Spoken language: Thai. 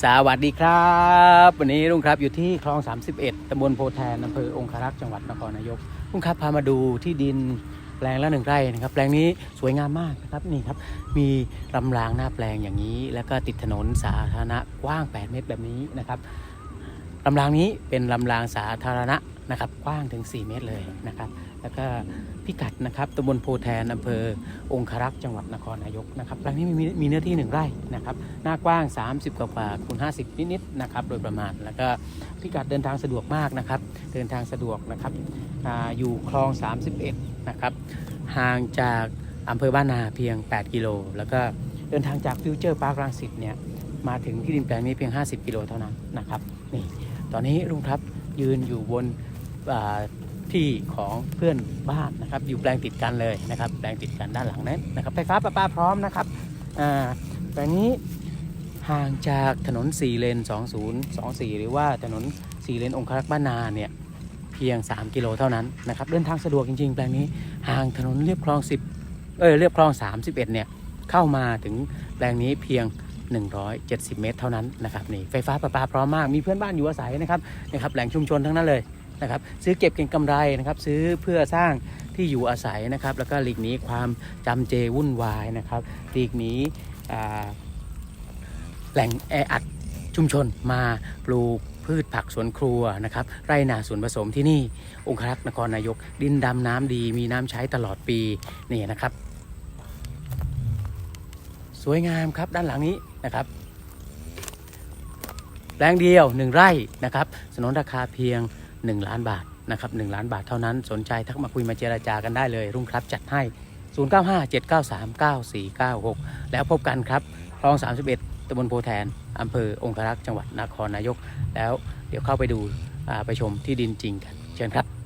สวัสดีครับ วันนี้ลุงครับอยู่ที่คลอง 31ตำบลโพแทนอำเภอองคารักษ์จังหวัดนครนายกลุงครับพามาดูที่ดินแปลงละหนึ่งไร่นะครับ แปลงนี้สวยงามมากนะครับนี่ครับ มีลำรางหน้าแปลงอย่างนี้ แล้วก็ติดถนนสาธารณะกว้าง 8 เมตรแบบนี้นะครับลำรางนี้เป็นลำรางสาธารณะ นะครับกว้างถึง 4 เมตรเลยนะครับ แล้วก็พิกัดนะครับตำบลโพแทนอำเภอองครักษ์จังหวัดนครนายกนะครับแปลงนี้มีมีเนื้อที่หนึ่งไร่นะครับ หน้ากว้าง 30กว่ากว่าคูณ50 นิดๆนะครับ โดยประมาณ แล้วก็พิกัดเดินทางสะดวกมากนะครับ เดินทางสะดวกนะครับออยู่คลอง 31 นะครับ ห่างจากอำเภอบ้านนาเพียง 8 กิโล แล้วก็เดินทางจากฟิวเจอร์พาร์ครังสิตเนี่ยมาถึงที่ดินแปลงนี้เพียง 50 กิโลเท่านั้นนะครับ นี่ ตอนนี้ลุงครับยืนอยู่บน ที่ของเพื่อนบ้านนะครับ อยู่แปลงติดกันเลยนะครับ แปลงติดกันด้านหลังนั้นนะครับไฟฟ้าประปาพร้อมนะครับแปลงนี้ห่างจากถนน 4 เลน 2024 หรือว่าถนน 4 เลนองครักษ์บ้านนาเนี่ยเพียง 3 กิโลเท่านั้นนะครับเดินทางสะดวกจริงๆ แปลงนี้ห่างถนนเรียบคลอง 10 เออเรียบคลอง 31 เนี่ยเข้ามาถึงแปลงนี้เพียง 170 เมตร เท่านั้นนะครับนี่ไฟฟ้าประปาพร้อมมากมีเพื่อนบ้านอยู่อาศัยนะครับนะครับแหล่งชุมชนทั้งนั้นเลย นะครับ ซื้อเก็บเก็งกำไรนะครับ ซื้อเพื่อสร้างที่อยู่อาศัยนะครับ แล้วก็หลีกหนีความจำเจวุ่นวายนะครับหลีกหนีแหล่งแออัดชุมชนมาปลูกพืชผักสวนครัวนะครับไร่นาสวนผสมที่นี่ องครักษ์นครนายก ดินดำน้ำดี มีน้ำใช้ตลอดปีนี่นะครับ สวยงามครับด้านหลังนี้นะครับแปลงเดียวหนึ่งไร่นะครับ สนนราคาเพียง 1 ล้านบาทนะครับ1ล้านบาทเท่านั้นสนใจทักมาคุยมาเจราจากันได้เลย รุ่งครับจัดให้ 0957939496 แล้วพบกันครับคลอง 31ตำบลโพแทนอำเภอองครักษ์จังหวัดนครนายก แล้วเดี๋ยวเข้าไปดูไปชมที่ดินจริงกัน เชิญครับ